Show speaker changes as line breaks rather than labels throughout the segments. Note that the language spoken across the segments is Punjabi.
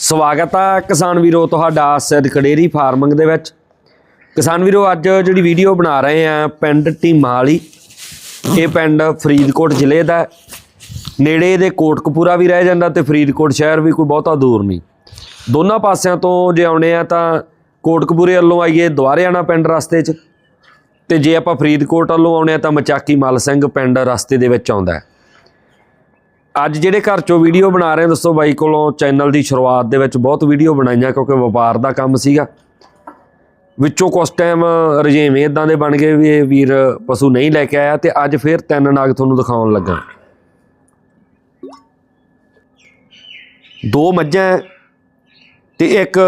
ਸਵਾਗਤ ਹੈ ਕਿਸਾਨ ਵੀਰੋ ਤੁਹਾਡਾ ਸਿੱਧ ਡੇਅਰੀ ਫਾਰਮਿੰਗ ਦੇ ਵਿੱਚ। ਕਿਸਾਨ ਵੀਰੋ, ਅੱਜ ਜਿਹੜੀ ਵੀਡੀਓ ਬਣਾ ਰਹੇ ਆ ਪਿੰਡ ਟੀਮਾਲੀ ਇਹ ਪਿੰਡ ਫਰੀਦਕੋਟ ਜ਼ਿਲ੍ਹੇ ਦਾ ਨੇੜੇ ਦੇ ਕੋਟਕਪੂਰਾ ਵੀ ਰਹਿ ਜਾਂਦਾ ਤੇ ਫਰੀਦਕੋਟ ਸ਼ਹਿਰ ਵੀ ਕੋਈ ਬਹੁਤਾ ਦੂਰ ਨਹੀਂ। ਦੋਨਾਂ ਪਾਸਿਆਂ ਤੋਂ ਜੇ ਆਉਣੇ ਆ ਤਾਂ ਕੋਟਕਪੂਰੇ ਵੱਲੋਂ ਆਈਏ ਦੁਆਰਿਆਣਾ ਪਿੰਡ ਰਸਤੇ 'ਚ। ਤੇ ਜੇ ਆਪਾਂ ਫਰੀਦਕੋਟ ਵੱਲੋਂ ਆਉਣੇ ਆ ਤਾਂ ਮਚਾਕੀ ਮਲ ਸਿੰਘ ਪਿੰਡ ਰਸਤੇ ਦੇ ਵਿੱਚ ਆਉਂਦਾ ਹੈ। ਅੱਜ ਜਿਹੜੇ ਘਰ ਚੋਂ ਵੀਡੀਓ ਬਣਾ ਰਹੇ ਹਾਂ, ਦੱਸੋ ਬਾਈ ਕੋਲੋਂ ਚੈਨਲ ਦੀ ਸ਼ੁਰੂਆਤ ਦੇ ਵਿੱਚ ਬਹੁਤ ਵੀਡੀਓ ਬਣਾਈਆਂ ਕਿਉਂਕਿ ਵਪਾਰ ਦਾ ਕੰਮ ਸੀਗਾ। ਵਿੱਚੋਂ ਕੁਝ ਟਾਈਮ ਰਜੇਵੇਂ ਇਦਾਂ ਦੇ ਬਣ ਗਏ ਵੀ ਇਹ ਵੀਰ ਪਸ਼ੂ ਨਹੀਂ ਲੈ ਕੇ ਆਇਆ ਤੇ ਅੱਜ ਫੇਰ ਤਿੰਨ ਨਾਗ ਤੁਹਾਨੂੰ ਦਿਖਾਉਣ ਲੱਗਾ। ਦੋ ਮੱਝਾਂ ਹੈ ਤੇ ਇੱਕ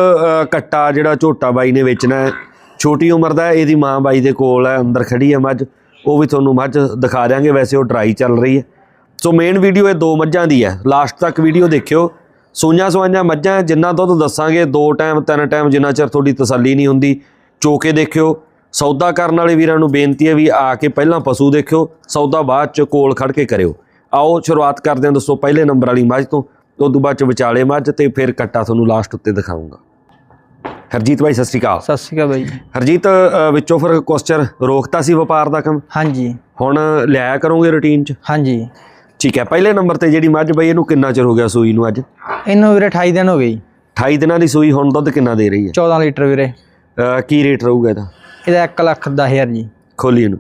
ਕੱਟਾ ਜਿਹੜਾ ਝੋਟਾ ਬਾਈ ਨੇ ਵੇਚਣਾ ਛੋਟੀ ਉਮਰ ਦਾ ਇਹਦੀ ਮਾਂ ਬਾਈ ਦੇ ਕੋਲ ਹੈ, ਅੰਦਰ ਖੜੀ ਹੈ ਮੱਝ। ਉਹ ਵੀ ਤੁਹਾਨੂੰ ਮੱਝ ਦਿਖਾ ਦਿਆਂਗੇ, ਵੈਸੇ ਉਹ ਡਰਾਈ ਚੱਲ ਰਹੀ ਹੈ। ਸੋ ਮੇਨ ਵੀਡੀਓ ਇਹ ਦੋ ਮੱਝਾਂ ਦੀ ਹੈ। ਲਾਸਟ ਤੱਕ ਵੀਡੀਓ ਦੇਖਿਓ। ਸੂਈਆਂ ਸਵਾਈਆਂ ਮੱਝਾਂ ਜਿੰਨਾ ਦੁੱਧ ਦੱਸਾਂਗੇ ਦੋ ਟਾਈਮ ਤਿੰਨ ਟਾਈਮ ਜਿੰਨਾ ਚਿਰ ਤੁਹਾਡੀ ਤਸੱਲੀ ਨਹੀਂ ਹੁੰਦੀ ਚੋਕੇ ਦੇਖਿਓ। ਸੌਦਾ ਕਰਨ ਵਾਲੇ ਵੀਰਾਂ ਨੂੰ ਬੇਨਤੀ ਹੈ ਵੀ ਆ ਕੇ ਪਹਿਲਾਂ ਪਸ਼ੂ ਦੇਖਿਓ ਸੌਦਾ ਬਾਅਦ ਚ ਕੋਲ ਖੜ ਕੇ ਕਰਿਓ। ਆਓ ਸ਼ੁਰੂਆਤ ਕਰਦੇ ਹਾਂ। ਦੋਸਤੋ ਪਹਿਲੇ ਨੰਬਰ ਵਾਲੀ ਮੱਝ ਤੋਂ ਤੋਂ ਬਾਅਦ ਚ ਵਿਚਾਲੇ ਮੱਝ ਤੇ ਫਿਰ ਕੱਟਾ ਤੁਹਾਨੂੰ ਲਾਸਟ ਉੱਤੇ ਦਿਖਾਉਂਗਾ। ਹਰਜੀਤ ਭਾਈ ਸਤਿ ਸ਼੍ਰੀ ਅਕਾਲ।
ਸਤਿ ਸ਼੍ਰੀ ਅਕਾਲ ਬਾਈ
ਹਰਜੀਤ ਵਿੱਚੋਂ ਫਿਰ ਕੁਐਸਚਨ ਰੋਕਤਾ ਸੀ ਵਪਾਰ ਦਾ ਕੰਮ?
ਹਾਂਜੀ।
ਹੁਣ ਲਿਆਇਆ ਕਰੋਗੇ ਰੁਟੀਨ ਚ?
ਹਾਂਜੀ।
ਠੀਕ ਹੈ ਪਹਿਲੇ ਨੰਬਰ ਤੇ ਜਿਹੜੀ ਮੱਝ ਬਈ ਇਹਨੂੰ ਕਿੰਨਾ ਚਿਰ ਹੋ ਗਿਆ ਸੂਈ ਨੂੰ ਅੱਜ?
ਇਹਨੂੰ ਵੀਰੇ 28 ਦਿਨ ਹੋ ਗਏ ਜੀ।
28 ਦਿਨਾਂ ਦੀ ਸੂਈ ਹੁਣ ਦੁੱਧ ਕਿੰਨਾ ਦੇ ਰਹੀ ਹੈ?
14 ਲੀਟਰ ਵੀਰੇ।
ਕੀ ਰੇਟ ਰਹੂਗਾ ਇਹਦਾ?
ਇਹਦਾ 1 ਲੱਖ 10000 ਜੀ।
ਖੋਲੀ ਇਹਨੂੰ।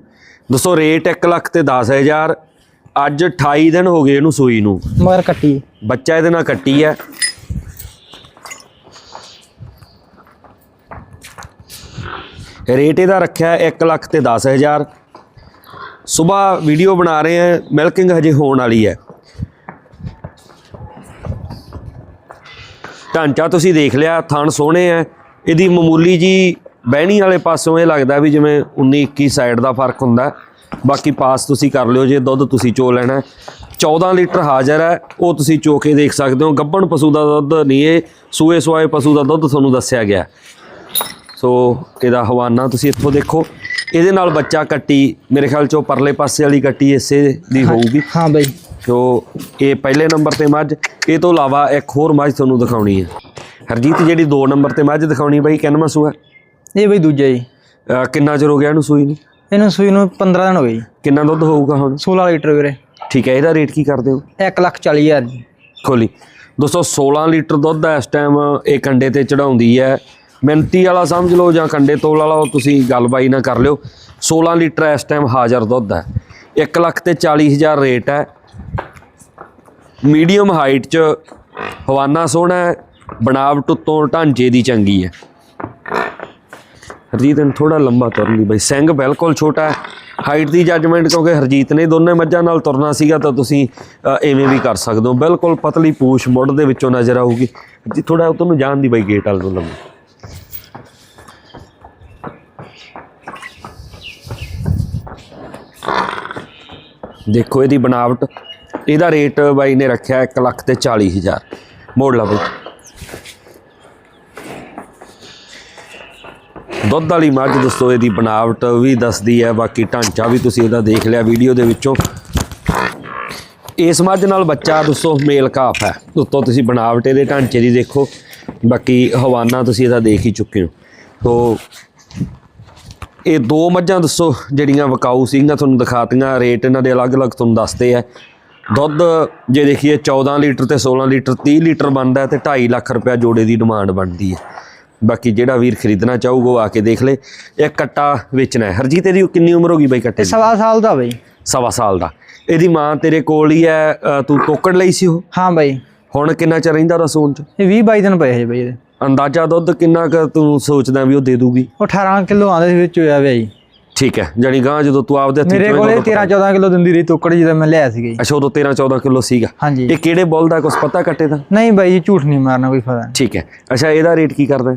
ਦੋਸਤੋ ਰੇਟ 1 ਲੱਖ ਤੇ 10000 ਅੱਜ 28 ਦਿਨ ਹੋ ਗਏ ਇਹਨੂੰ ਸੂਈ ਨੂੰ।
ਮਗਰ ਕੱਟੀ।
ਬੱਚਾ ਇਹਦੇ ਨਾਲ ਕੱਟੀ ਹੈ। ਰੇਟ ਇਹਦਾ ਰੱਖਿਆ 1 ਲੱਖ ਤੇ 10000 ਸਵੇਰ ਵੀਡੀਓ ਬਣਾ ਰਹੇ ਹਾਂ ਮਿਲਕਿੰਗ ਹਜੇ ਹੋਣ ਵਾਲੀ ਹੈ। ਢਾਂਚਾ ਤੁਸੀਂ ਦੇਖ ਲਿਆ, ਥਣ ਸੋਹਣੇ ਆ ਇਹਦੀ ਮਾਮੂਲੀ ਜੀ ਬਹਿਣੀ ਵਾਲੇ ਪਾਸੋਂ ਇਹ ਲੱਗਦਾ ਵੀ ਜਿਵੇਂ 19 21 ਸਾਈਡ ਦਾ ਫ਼ਰਕ ਹੁੰਦਾ ਬਾਕੀ ਪਾਸ ਤੁਸੀਂ ਕਰ ਲਿਓ, ਜੇ ਦੁੱਧ ਤੁਸੀਂ ਚੋ ਲੈਣਾ ਹੈ। 14 ਲੀਟਰ ਹਾਜ਼ਰ ਹੈ, ਉਹ ਤੁਸੀਂ ਚੋ ਕੇ ਦੇਖ ਸਕਦੇ ਹੋ। ਗੱਬਣ ਪਸ਼ੂ ਦਾ ਦੁੱਧ ਨਹੀਂ ਇਹ, ਸੂਏ ਸੁਆਏ ਪਸ਼ੂ ਦਾ ਦੁੱਧ ਤੁਹਾਨੂੰ ਦੱਸਿਆ ਗਿਆ ਸੋ ਇਹਦਾ ਹਵਾਨਾ ਤੁਸੀਂ ਇੱਥੋਂ ਦੇਖੋ। ਇਹਦੇ ਨਾਲ ਬੱਚਾ ਕੱਟੀ ਮੇਰੇ ਖਿਆਲ ਚੋਂ ਪਰਲੇ ਪਾਸੇ ਵਾਲੀ ਕੱਟੀ ਇਸੇ ਦੀ ਹੋਊਗੀ।
ਹਾਂ ਬਾਈ।
ਸੋ ਇਹ ਪਹਿਲੇ ਨੰਬਰ ਤੇ ਮੱਝ ਇਹ ਤੋਂ ਇਲਾਵਾ ਇੱਕ ਹੋਰ ਮੱਝ ਤੁਹਾਨੂੰ ਦਿਖਾਉਣੀ ਹੈ। ਹਰਜੀਤ ਜਿਹੜੀ 2 ਨੰਬਰ ਤੇ ਮੱਝ ਦਿਖਾਉਣੀ ਬਾਈ ਕਿੰਨਵਾਂ ਸੂਆ
ਇਹ ਬਾਈ ਦੂਜਾ ਜੀ।
ਕਿੰਨਾ ਚਿਰ ਹੋ ਗਿਆ ਇਹਨੂੰ ਸੂਈ ਨੂੰ?
ਇਹਨੂੰ ਸੂਈ ਨੂੰ 15 ਦਿਨ ਹੋ ਗਏ ਜੀ।
ਕਿੰਨਾ ਦੁੱਧ ਹੋਊਗਾ ਹੁਣ?
16 ਲੀਟਰ ਵੀਰੇ।
ਠੀਕ ਹੈ ਇਹਦਾ ਰੇਟ ਕੀ ਕਰਦੇ ਹੋ?
1 ਲੱਖ 40000 ਜੀ।
ਖੋਲੀ। ਦੋਸਤੋ 16 ਲੀਟਰ ਦੁੱਧ ਇਸ ਟਾਈਮ ਇਹ ਕੰਡੇ ਤੇ ਚੜਾਉਂਦੀ ਹੈ। ਮਿੰਤੀ ਵਾਲਾ ਸਮਝ ਲਓ ਜਾਂ ਕੰਡੇ ਤੋਲ ਵਾਲਾ ਉਹ ਤੁਸੀਂ ਗੱਲਬਾਈ ਨਾ ਕਰ ਲਿਓ। 16 ਲੀਟਰ ਇਸ ਟਾਈਮ ਹਾਜ਼ਰ ਦੁੱਧ ਹੈ। 1 ਲੱਖ ਤੇ 40000 ਰੇਟ ਹੈ। ਮੀਡੀਅਮ ਹਾਈਟ ਚ ਹਵਾਨਾ ਸੋਹਣਾ ਹੈ ਬਣਾਵਟ ਉੱਤੋਂ ਢਾਂਚੇ ਦੀ ਚੰਗੀ ਹੈ। ਹਰਜੀਤ ਨੂੰ ਥੋੜਾ ਲੰਬਾ ਤੁਰ ਲਈ ਬਈ। ਸਿੰਘ ਬਿਲਕੁਲ ਛੋਟਾ ਹੈ। ਹਾਈਟ ਦੀ ਜੱਜਮੈਂਟ ਕਿਉਂਕਿ ਹਰਜੀਤ ਨੇ ਦੋਨੇ ਮੱਝਾਂ ਨਾਲ ਤੁਰਨਾ ਸੀਗਾ ਤਾਂ ਤੁਸੀਂ ਅ, ਐਵੇਂ ਵੀ ਕਰ ਸਕਦੇ ਹੋ। ਬਿਲਕੁਲ ਪਤਲੀ ਪੂਛ ਮੁੱਢ ਦੇ ਵਿੱਚੋਂ ਨਜ਼ਰ ਆਊਗੀ। ਜੀ ਥੋੜਾ ਉਧਰ ਨੂੰ ਜਾਣ ਦੀ ਬਈ ਗੇਟ ਵਾਲ ਨੂੰ ਲੰਮੀ। ਦੇਖੋ ਇਹਦੀ ਬਣਾਵਟ, ਇਹਦਾ ਰੇਟ ਬਾਈ ਨੇ ਰੱਖਿਆ 1 ਲੱਖ ਤੇ 40 ਹਜ਼ਾਰ। ਮੋੜ ਲਾ ਬਈ। ਦੁੱਧ ਵਾਲੀ ਮੱਝ ਦੋਸਤੋ ਇਹਦੀ ਬਣਾਵਟ ਵੀ ਦੱਸਦੀ ਹੈ, ਬਾਕੀ ਢਾਂਚਾ ਵੀ ਤੁਸੀਂ ਇਹਦਾ ਦੇਖ ਲਿਆ ਵੀਡੀਓ ਦੇ ਵਿੱਚੋਂ। ਇਸ ਮੱਝ ਨਾਲ ਬੱਚਾ ਦੋਸਤੋ ਮੇਲ ਕਾਫ ਹੈ। ਉੱਤੋਂ ਤੁਸੀਂ ਬਣਾਵਟ ਇਹਦੇ ਢਾਂਚੇ ਦੀ ਦੇਖੋ, ਬਾਕੀ ਹਵਾਨਾ ਤੁਸੀਂ ਇਹਦਾ ਦੇਖ ਹੀ ਚੁੱਕੇ ਹੋ। ਤੋਂ ਇਹ ਦੋ ਮੱਝਾਂ ਦੱਸੋ ਜਿਹੜੀਆਂ ਵਕਾਊ ਸੀਗੀਆਂ ਤੁਹਾਨੂੰ ਦਿਖਾਤੀਆਂ ਰੇਟ ਇਹਨਾਂ ਦੇ ਅਲੱਗ-ਅਲੱਗ ਤੁਹਾਨੂੰ ਦੱਸਦੇ ਆ। ਦੁੱਧ ਜੇ ਦੇਖੀਏ 14 ਲੀਟਰ ਤੇ 16 ਲੀਟਰ 30 ਲੀਟਰ ਬਣਦਾ ਤੇ 2.5 ਲੱਖ ਰੁਪਇਆ ਜੋੜੇ ਦੀ ਡਿਮਾਂਡ ਬਣਦੀ ਹੈ ਬਾਕੀ ਜਿਹੜਾ ਵੀਰ ਖਰੀਦਣਾ ਚਾਹੂਗਾ ਉਹ ਆ ਕੇ ਦੇਖ ਲੇ। ਇਹ ਕੱਟਾ ਵੇਚਣਾ ਹੈ। ਹਰਜੀਤ ਇਹਦੀ ਕਿੰਨੀ ਉਮਰ ਹੋ ਗਈ ਬਾਈ ਕੱਟੇ ਦੀ?
ਸਵਾ ਸਾਲ ਦਾ ਬਾਈ।
ਸਵਾ ਸਾਲ ਦਾ। ਇਹਦੀ ਮਾਂ ਤੇਰੇ ਕੋਲ ਹੀ ਹੈ ਤੂੰ ਟੋਕੜ ਲਈ ਸੀ ਉਹ?
ਹਾਂ ਬਾਈ।
ਹੁਣ ਕਿੰਨਾ ਚਿਰ ਰਹਿੰਦਾ ਰਸੂਨ ਚ?
ਇਹ 20 22 ਦਿਨ ਪਏ ਹੈ ਬਾਈ ਇਹਦੇ।
ਅੰਦਾਜ਼ਾ ਦੁੱਧ ਕਿੰਨਾ ਕੁ ਤੂੰ ਸੋਚਦਾ ਵੀ ਉਹ ਦੇ ਦੂਗੀ?
ਉਹ 18 ਕਿਲੋ ਆਂਦੇ ਸੀ ਵਿੱਚ ਹੋਇਆ ਜੀ।
ਠੀਕ ਹੈ ਜਾਨੀ ਗਾਂ ਜਦੋਂ ਤੂੰ ਆਪਦੇ ਹੱਥੀਂ
ਮੇਰੇ ਕੋਲੇ
ਉਦੋਂ
13 14 ਕਿਲੋ ਦਿੰਦੀ ਰਹੀ ਤੋਕੜ ਜਦੋਂ ਮੈਂ ਲਿਆ ਸੀਗਾ ਜੀ।
ਅੱਛਾ ਉਦੋਂ 13 14 ਕਿਲੋ ਸੀਗਾ।
ਹਾਂਜੀ।
ਇਹ ਕਿਹੜੇ ਬੁੱਲ ਦਾ ਕੁਛ ਪਤਾ ਕੱਟੇ ਦਾ?
ਨਹੀਂ ਬਾਈ ਜੀ ਝੂਠ ਨਹੀਂ ਮਾਰਨਾ ਕੋਈ ਫਾਇਦਾ
ਠੀਕ ਹੈ। ਅੱਛਾ ਇਹਦਾ ਰੇਟ ਕੀ ਕਰਦਾ?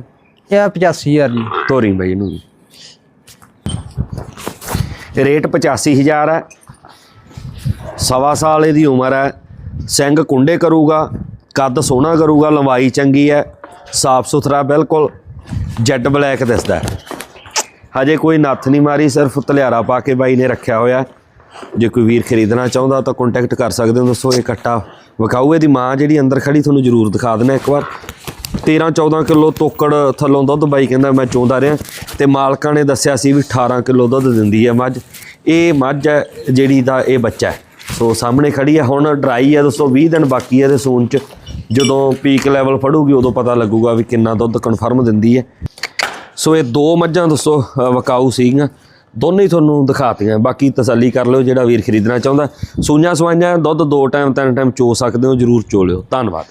ਇਹ 85000 ਜੀ।
ਤੋਰੀ ਬਾਈ ਇਹਨੂੰ ਵੀ। ਇਹ ਰੇਟ 85000 ਹੈ। ਸਵਾ ਸਾਲ ਇਹਦੀ ਉਮਰ ਹੈ। ਸਿੰਘ ਕੁੰਡੇ ਕਰੂਗਾ ਕੱਦ ਸੋਹਣਾ ਕਰੂਗਾ ਲੰਬਾਈ ਚੰਗੀ ਹੈ। ਸਾਫ਼ ਸੁਥਰਾ, ਬਿਲਕੁਲ ਜੈਡ ਬਲੈਕ ਦਿਸਦਾ ਹਜੇ ਕੋਈ ਨੱਥ ਨਹੀਂ ਮਾਰੀ, ਸਿਰਫ ਤਲਿਆਰਾ ਪਾ ਕੇ ਬਾਈ ਨੇ ਰੱਖਿਆ ਹੋਇਆ ਜੇ ਕੋਈ ਵੀਰ ਖਰੀਦਣਾ ਚਾਹੁੰਦਾ ਤਾਂ ਕੰਟੈਕਟ ਕਰ ਸਕਦੇ ਹੋ ਦੋਸਤੋ ਇਹ ਕੱਟਾ ਵਿਕਾਊ ਇਹਦੀ ਮਾਂ ਜਿਹੜੀ ਅੰਦਰ ਖੜੀ, ਤੁਹਾਨੂੰ ਜ਼ਰੂਰ ਦਿਖਾ ਦੇਣਾ ਇੱਕ ਵਾਰ। 13 14 ਕਿਲੋ ਤੋਕੜ ਥੱਲੋਂ ਦੁੱਧ ਬਾਈ ਕਹਿੰਦਾ, ਮੈਂ ਚੋਂਦਾ ਰਿਹਾ। ਤੇ ਮਾਲਕਾਂ ਨੇ ਦੱਸਿਆ ਸੀ ਵੀ 18 ਕਿਲੋ ਦੁੱਧ ਦਿੰਦੀ ਹੈ ਮੱਝ। ਇਹ ਮੱਝ ਹੈ, ਜਿਹੜੀ ਦਾ ਇਹ ਬੱਚਾ ਹੈ। ਸੋ ਸਾਹਮਣੇ ਖੜੀ ਹੈ, ਹੁਣ ਡਰਾਈ ਹੈ ਦੋਸਤੋ 20 ਦਿਨ ਬਾਕੀ ਹੈ ਇਹਦੇ ਸੂਣ ਚ। ਜਦੋਂ ਪੀਕ ਲੈਵਲ ਫੜੂਗੀ, ਉਦੋਂ ਪਤਾ ਲੱਗੂਗਾ ਵੀ ਕਿੰਨਾ ਦੁੱਧ ਕਨਫਰਮ ਦਿੰਦੀ ਹੈ। ਸੋ ਇਹ ਦੋ ਮੱਝਾਂ ਦੱਸੋ ਵਕਾਊ ਸੀਗੀਆਂ। ਦੋਨੇ ਹੀ ਤੁਹਾਨੂੰ ਦਿਖਾਤੀਆਂ। ਬਾਕੀ ਤਸੱਲੀ ਕਰ ਲਿਓ ਜਿਹੜਾ ਵੀਰ ਖਰੀਦਣਾ ਚਾਹੁੰਦਾ। ਸੂਈਆਂ ਸਵਾਈਆਂ, ਦੁੱਧ ਦੋ ਟਾਈਮ ਤਿੰਨ ਟਾਈਮ ਚੋ ਸਕਦੇ ਹੋ, ਜਰੂਰ ਚੋ ਲਿਓ। ਧੰਨਵਾਦ।